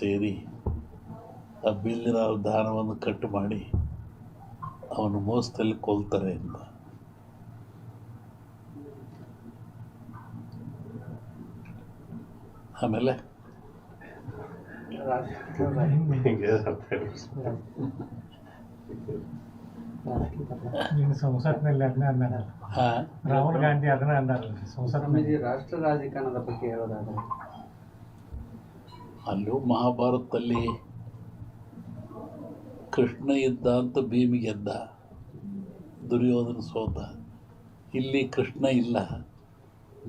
ಸೇರಿ ಆ ಬಿಲ್ಲಿನ ದಾನವನ್ನು ಕಟ್ ಮಾಡಿ ಅವನು ಮೋಸದಲ್ಲಿ ಕೊಲ್ತಾರೆ ಅಂತ. ಆಮೇಲೆ? ಸಂಸತ್ನಲ್ಲಿ ಅದನ್ನ ಅಂದಾರಲ್ಲ ಆ, ರಾಹುಲ್ ಗಾಂಧಿ ಅದನ್ನ ಅಂದಾರಲ್ಲ ಸಂಸತ್ ರಾಷ್ಟ್ರ ರಾಜಕಾರಣದ ಬಗ್ಗೆ ಹೇಳೋದಾದ್ರೆ ಅಲ್ಲೂ ಮಹಾಭಾರತದಲ್ಲಿ ಕೃಷ್ಣ ಇದ್ದ ಅಂತ ಭೀಮಿ ಗೆದ್ದ ದುರ್ಯೋಧನ ಸೋತ. ಇಲ್ಲಿ ಕೃಷ್ಣ ಇಲ್ಲ.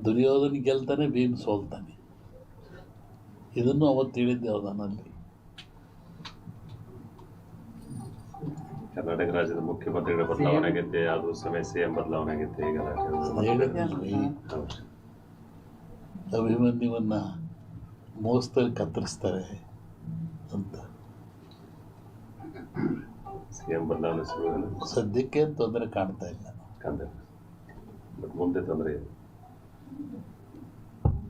ದುರ್ಯೋಧನ ಗೆಲ್ತಾನೆ ಭೀಮ್ ಸೋಲ್ತಾನೆ. ಇದನ್ನು ಅವತ್ತು ಹೇಳಿದ್ದೆ ಅವನಲ್ಲಿ ಕರ್ನಾಟಕ ರಾಜ್ಯದ ಮುಖ್ಯಮಂತ್ರಿಗಳ ಬದಲಾವಣೆ ಆಗೈತೆ ಅದು ಸಮಯ ಸಿಎಂ ಬದಲಾವಣೆ ಆಗೈತೆ ಈಗ ಅಭಿಮನ್ಯವನ್ನ ಮೋಸದಲ್ಲಿ ಕತ್ತರಿಸ್ತಾರೆ ಅಂತ. ಸಿಎಂ ಬದಲಾವಣೆ ಶುರು ಸದ್ಯಕ್ಕೆ ತೊಂದರೆ ಕಾಣ್ತಾ ಇಲ್ಲ. ಬಟ್ ಮುಂದೆ ತೊಂದರೆ ಇದೆ.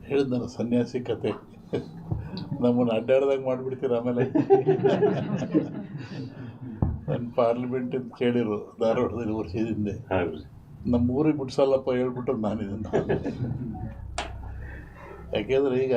ಹೇಳಿದ್ನಲ್ಲ ಸನ್ಯಾಸಿ ಕತೆ. ನಮ್ಮನ್ನು ಅಡ್ಡಾಡ್ದಾಗ ಮಾಡಿಬಿಡ್ತೀರ ಆಮೇಲೆ? ನನ್ನ ಪಾರ್ಲಿಮೆಂಟ್ ಅಂತ ಕೇಳಿರು ಧಾರವಾಡದಲ್ಲಿ ವರ್ಷದಿಂದ ಹೌದು. ನಮ್ಮ ಊರಿಗೆ ಬಿಡ್ಸಲ್ಲಪ್ಪ ಹೇಳ್ಬಿಟ್ಟು ನಾನು ಇದನ್ನು ಯಾಕೆಂದ್ರೆ ಈಗ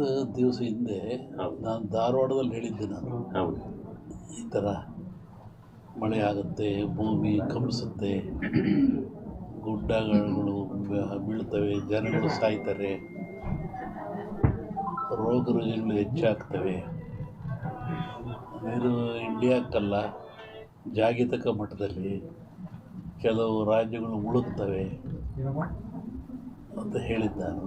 ಇಪ್ಪತ್ತು ದಿವಸ ಹಿಂದೆ ನಾನು ಧಾರವಾಡದಲ್ಲಿ ಹೇಳಿದ್ದೆ ನಾನು. ಹೌದು. ಈ ಥರ ಮಳೆ ಆಗುತ್ತೆ ಭೂಮಿ ಕಂಪಿಸುತ್ತೆ ಗುಡ್ಡಗಳು ಬೀಳ್ತವೆ ಜನಗಳು ಸಾಯ್ತಾರೆ ರೋಗ ರುಜಿನಗಳು ಹೆಚ್ಚಾಗ್ತವೆ. ನೀರು ಇಂಡಿಯಾಕ್ಕಲ್ಲ ಜಾಗತಿಕ ಮಟ್ಟದಲ್ಲಿ ಕೆಲವು ರಾಜ್ಯಗಳು ಮುಳುಗ್ತವೆ ಅಂತ ಹೇಳಿದ್ದ ನಾನು.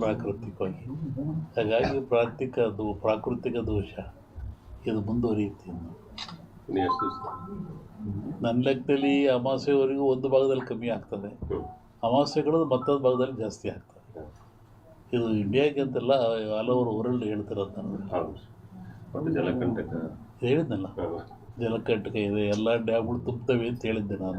ಪ್ರಾಕೃತಿಕವಾಗಿ ಹಾಗಾಗಿ ಪ್ರಾಕೃತಿಕ ಅದು ಪ್ರಾಕೃತಿಕ ದೋಷ. ಇದು ಮುಂದುವರಿಯುತ್ತೆ ನನ್ನ ಲೆಕ್ಕದಲ್ಲಿ ಅಮಾವಾಸ್ಯೆವರೆಗೂ ಒಂದು ಭಾಗದಲ್ಲಿ ಕಮ್ಮಿ ಆಗ್ತದೆ. ಅಮಾವಾಸ್ಯೆಗಳದು ಅಮಾವಾಸ್ಯೆಗಳು ಮತ್ತೊಂದು ಭಾಗದಲ್ಲಿ ಜಾಸ್ತಿ ಆಗ್ತದೆ. ಇದು ಇಂಡಿಯಾಗೆ ಅಂತೆಲ್ಲ ಹಲವರು ಊರಲ್ಲಿ ಹೇಳ್ತಿರೋದು ನಾನು. ಹೇಳಿದ್ನಲ್ಲ? ಜಲಕಂಟಕ ಇದೆ ಎಲ್ಲ ಡ್ಯಾಮ್ಗಳು ತುಂಬ್ತವೆ ಅಂತ ಹೇಳಿದ್ದೆ ನಾನು.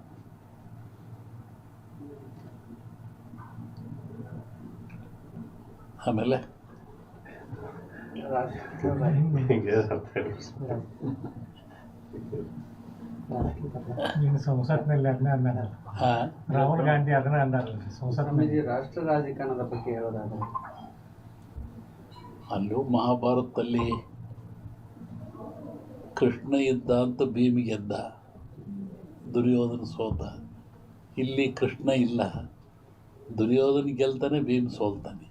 ಆಮೇಲೆ? ಸಂಸತ್ನಲ್ಲಿ ಅದನ್ನ ಅಂದಾರಲ್ಲ ರಾಹುಲ್ ಗಾಂಧಿ ಅದನ್ನ ಅಂದಾರಲ್ಲ ಸಂಸತ್ನಲ್ಲಿ ರಾಷ್ಟ್ರ ರಾಜಕಾರಣದ ಬಗ್ಗೆ ಹೇಳೋದಾದ್ರೆ? ಅಲ್ಲೂ ಮಹಾಭಾರತದಲ್ಲಿ ಕೃಷ್ಣ ಇದ್ದ ಅಂತ ಭೀಮಿ ಗೆದ್ದ. ದುರ್ಯೋಧನ ಸೋತ. ಇಲ್ಲಿ ಕೃಷ್ಣ ಇಲ್ಲ. ದುರ್ಯೋಧನ ಗೆಲ್ತಾನೆ ಭೀಮ್ ಸೋಲ್ತಾನೆ.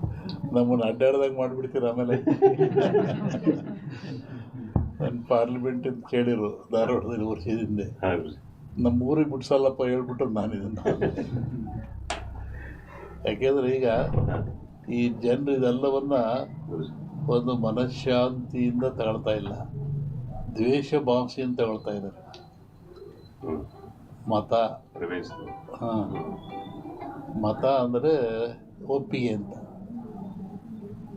ನಮ್ಮನ್ನು ಅಡ್ಡಾಡ್ದಾಗ ಮಾಡಿಬಿಡ್ತೀರ ಆಮೇಲೆ? ನನ್ನ ಪಾರ್ಲಿಮೆಂಟ್ ಅಂತ ಕೇಳಿರು ಧಾರವಾಡದಲ್ಲಿ ವರ್ಷದಿಂದ. ನಮ್ಮ ಊರಿಗೆ ಬಿಡ್ಸಲ್ಲಪ್ಪ ಹೇಳ್ಬಿಟ್ಟು ನಾನು ಇದನ್ನು ಯಾಕೆಂದ್ರೆ ಈಗ ಈ ಜನರು ಇದೆಲ್ಲವನ್ನ ಒಂದು ಮನಃಶಾಂತಿಯಿಂದ ತಗೊಳ್ತಾ ಇಲ್ಲ. ದ್ವೇಷ ಭಾವಿಸಿಯಿಂದ ತಗೊಳ್ತಾ ಇದ್ದಾರೆ. ಮತ. ಹಾಂ. ಮತ ಅಂದರೆ ಒಪ್ಪಿಗೆ ಅಂತ.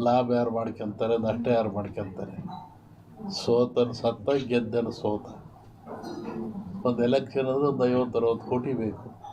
ಲಾಭ ಯಾರು ಮಾಡ್ಕೊಂತಾರೆ, ನಷ್ಟ ಯಾರು ಮಾಡ್ಕೊತಾರೆ? ಸೋತನ ಸತ್ತ ಗೆದ್ದನ ಸೋತ. ಒಂದು ಎಲೆಕ್ಷನ್ ಅಂದರೆ ಒಂದು ಐವತ್ತು ಅರವತ್ತು ಕೋಟಿ ಬೇಕು.